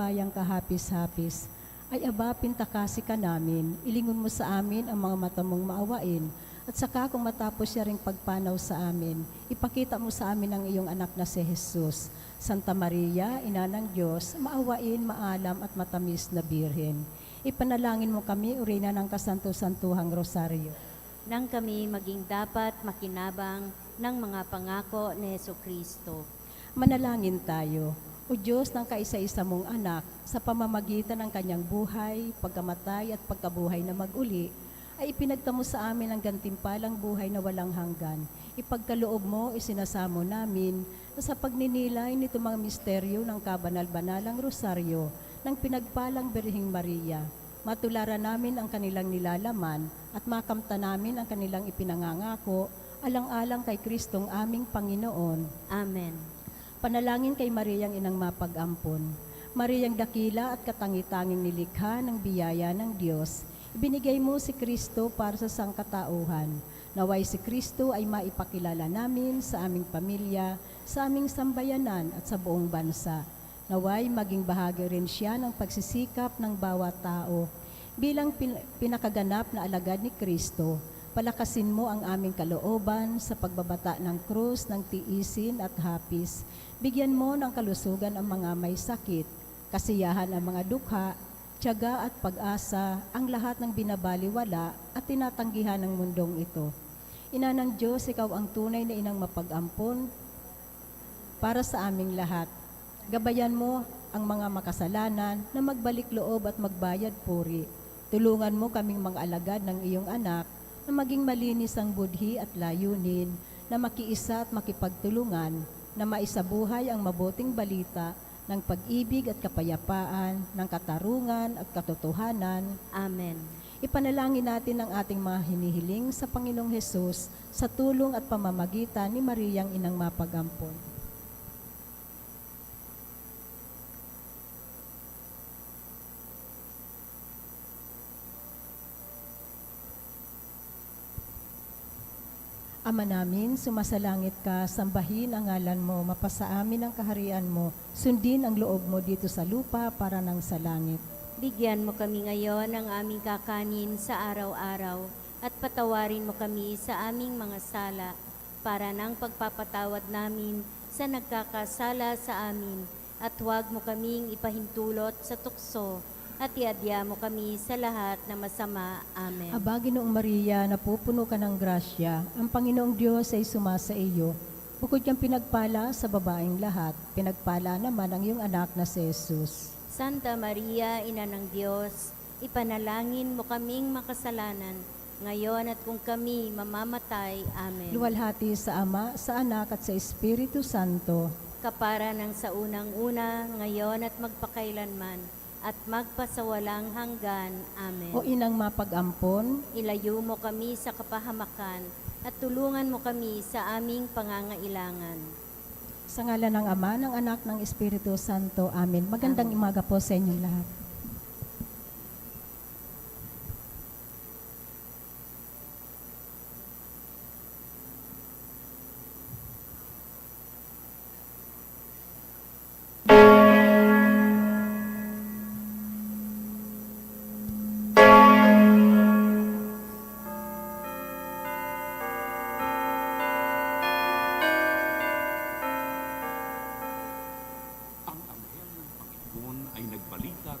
bayang kahapis-hapis, ay aba pintakasi ka namin, ilingon mo sa amin ang mga mata mong maawain, at saka kung matapos siya ring pagpanaw sa amin, ipakita mo sa amin ang iyong anak na si Jesus. Santa Maria, Ina ng Diyos, maawain, maalam at matamis na Birhen. Ipanalangin mo kami, urina ng kasanto-santuhang rosaryo. nang kami maging dapat makinabang ng mga pangako ni Yeso Kristo. Manalangin tayo. O Diyos ng kaisa-isa mong anak, sa pamamagitan ng kanyang buhay, pagkamatay at pagkabuhay na maguli, ay ipinagtamo sa amin ang gantimpalang buhay na walang hanggan. Ipagkaloob mo, isinasamo namin na sa pagninilay nito mga misteryo ng kabanal-banalang rosaryo ng pinagpalang Birhing Maria, matularan namin ang kanilang nilalaman at makamta namin ang kanilang ipinangangako alang-alang kay Kristong aming Panginoon. Amen. Panalangin kay Mariyang inang mapag-ampon. Mariyang dakila at katangi-tanging nilikha ng biyaya ng Diyos, ibinigay mo si Kristo para sa sangkatauhan. Naway si Kristo ay maipakilala namin sa aming pamilya, sa aming sambayanan at sa buong bansa. Naway maging bahagi rin siya ng pagsisikap ng bawat tao. Bilang pin- pinakaganap na alagad ni Kristo, palakasin mo ang aming kalooban sa pagbabata ng krus, ng tiisin at hapis. Bigyan mo ng kalusugan ang mga may sakit, kasiyahan ang mga dukha, tiyaga at pag-asa ang lahat ng binabaliwala at tinatanggihan ng mundong ito. Ina ng Diyos, ikaw ang tunay na inang mapag-ampon para sa aming lahat. Gabayan mo ang mga makasalanan na magbalik loob at magbayad puri. Tulungan mo kaming mga alagad ng iyong anak na maging malinis ang budhi at layunin, na makiisa at makipagtulungan, na maisabuhay ang mabuting balita ng pag-ibig at kapayapaan, ng katarungan at katotohanan, Amen. Ipanalangin natin ang ating mga hinihiling sa Panginoong Hesus sa tulong at pamamagitan ni Mariyang Inang Mapagampon. Ama namin, sumasalangit ka, sambahin ang ngalan mo, mapasa amin ang kaharian mo, sundin ang loob mo dito sa lupa para nang sa langit. Bigyan mo kami ngayon ng aming kakanin sa araw-araw at patawarin mo kami sa aming mga sala para ng pagpapatawad namin sa nagkakasala sa amin at huwag mo kaming ipahintulot sa tukso at iadya mo kami sa lahat na masama. Amen. Aba, Ginoong Maria, napupuno ka ng grasya. Ang Panginoong Diyos ay sumasa iyo. Bukod kang pinagpala sa babaeng lahat, pinagpala naman ang iyong anak na si Jesus. Santa Maria, Ina ng Diyos, ipanalangin mo kaming makasalanan, ngayon at kung kami mamamatay. Amen. Luwalhati sa Ama, sa Anak at sa Espiritu Santo. Kapara ng sa unang-una, ngayon at magpakailanman, at magpasawalang hanggan. Amen. O inang mapag-ampon, Ilayo mo kami sa kapahamakan, at tulungan mo kami sa aming pangangailangan. sa ngalan ng Ama, ng Anak, ng Espiritu Santo. Amen. Magandang imaga po sa inyong lahat.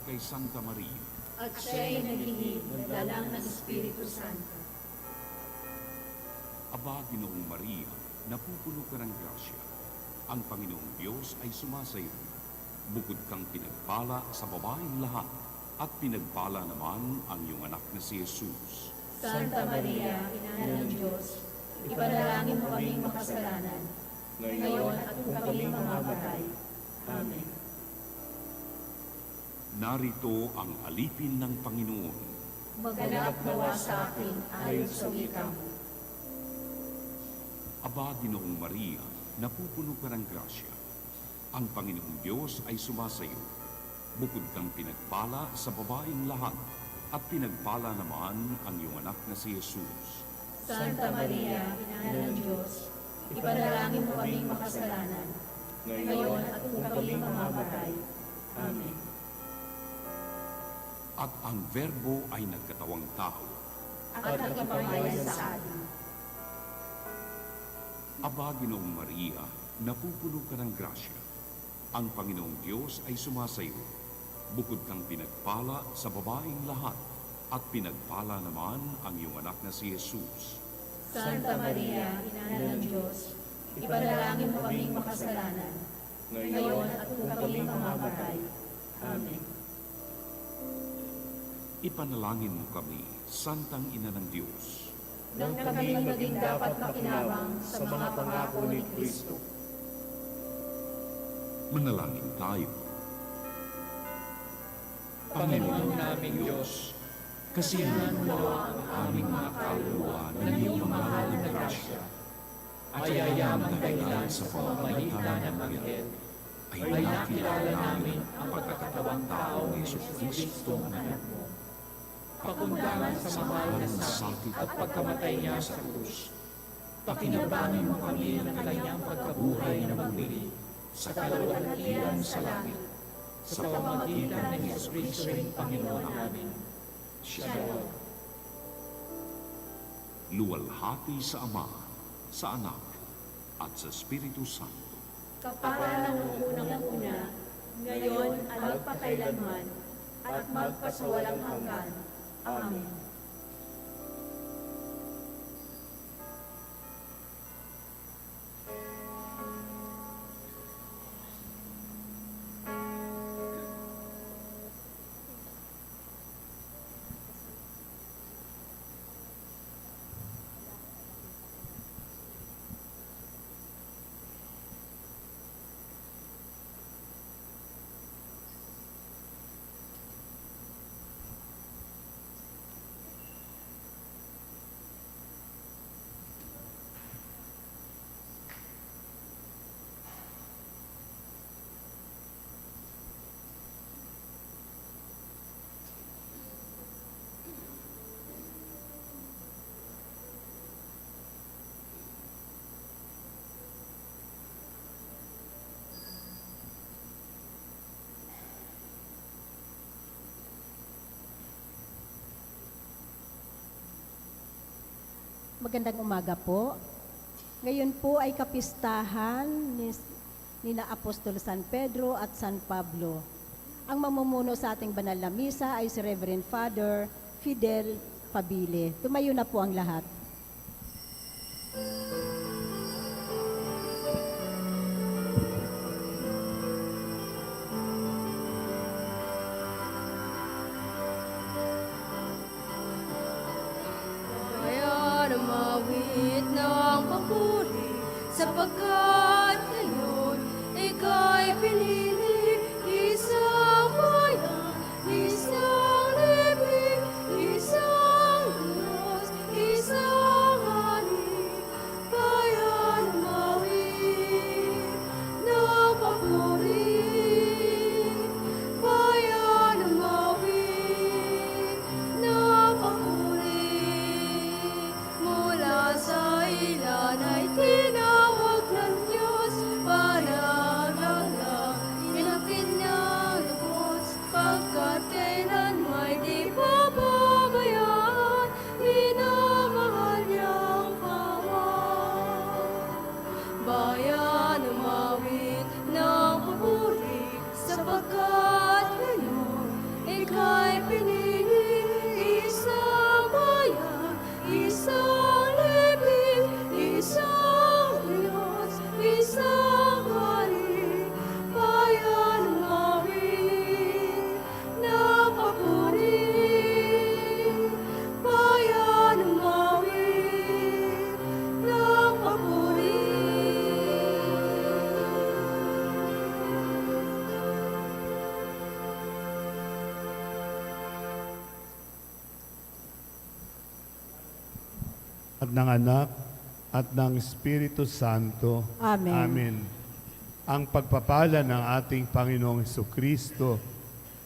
Nagbalita kay Santa Maria. at siya'y naglingid ng dalang ng Espiritu Santo. Aba, Ginoong Maria, napupuno ka ng grasya. Ang Panginoong Diyos ay sumasayo. Bukod kang pinagpala sa babaeng lahat, at pinagpala naman ang iyong anak na si Jesus. Santa Maria, Ina ng Diyos, ipanalangin mo kaming makasalanan, ngayon at kung kami mamamatay. Amen. Narito ang alipin ng Panginoon. Maganap nawa sa akin ayon sa wika mo. Aba, Ginoong Maria, napupuno ka ng grasya. Ang Panginoong Diyos ay sumasayo. Bukod kang pinagpala sa babaeng lahat, at pinagpala naman ang iyong anak na si Jesus. Santa Maria, Ina ng Diyos, ipanalangin mo kaming makasalanan, ngayon at kung kami mamamatay. Amen. At ang verbo ay nagkatawang tao. at nagpapamayan sa atin. Aba, Ginoong Maria, napupuno ka ng grasya. Ang Panginoong Diyos ay sumasayo. Bukod kang pinagpala sa babaeng lahat, at pinagpala naman ang iyong anak na si Jesus. Santa Maria, Ina ng Diyos, ipanalangin mo kaming makasalanan, ngayon at kung kami mamamatay. Amen. Ipanalangin mo kami, Santang Ina ng Diyos. Nang kami maging dapat makinabang sa mga pangako ni Kristo. Manalangin tayo. Panginoon naming Diyos, kasihan mo ang aming mga kaluluwa ng iyong mahal na grasya. At yayaman kailan sa pamamagitan ng Anghel, ay nakilala namin ang pagkakatawang tao ni Yesus Kristo na anak mo. Pakundangan sa mahal na sakit at pagkamatay niya sa krus. Pakinabangin mo kami ng kanyang pagkabuhay na muli sa kalawalatian sa langit sa pamamagitan ng Yesus Kristo ang Panginoon namin. Siya Luwalhati sa Ama, sa Anak, at sa Espiritu Santo. Kapala ng unang-una, ngayon at magpakailanman, at magpasawalang hanggan. Amen. Magandang umaga po. Ngayon po ay kapistahan ni nina Apostol San Pedro at San Pablo. Ang mamumuno sa ating banal na misa ay si Reverend Father Fidel Pabile. Tumayo na po ang lahat. Kaya sa pagkakas. At ng anak at ng Espiritu Santo. Amen. Amen. Ang pagpapala ng ating Panginoong Kristo,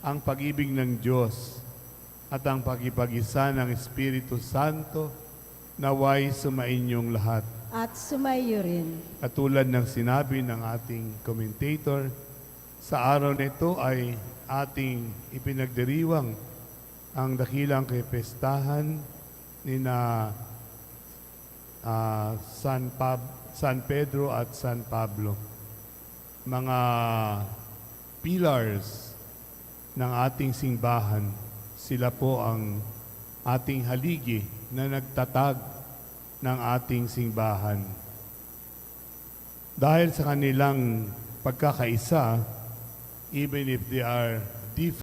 ang pag-ibig ng Diyos, at ang pagkipag-isa ng Espiritu Santo, naway sumainyong lahat. At sumayo rin. Katulad ng sinabi ng ating commentator, sa araw na ito ay ating ipinagdiriwang ang dakilang kepestahan ni na ah, San, Pab- San Pedro at San Pablo. Mga pillars ng ating simbahan, sila po ang ating haligi na nagtatag ng ating simbahan. Dahil sa kanilang pagkakaisa, even if they are different,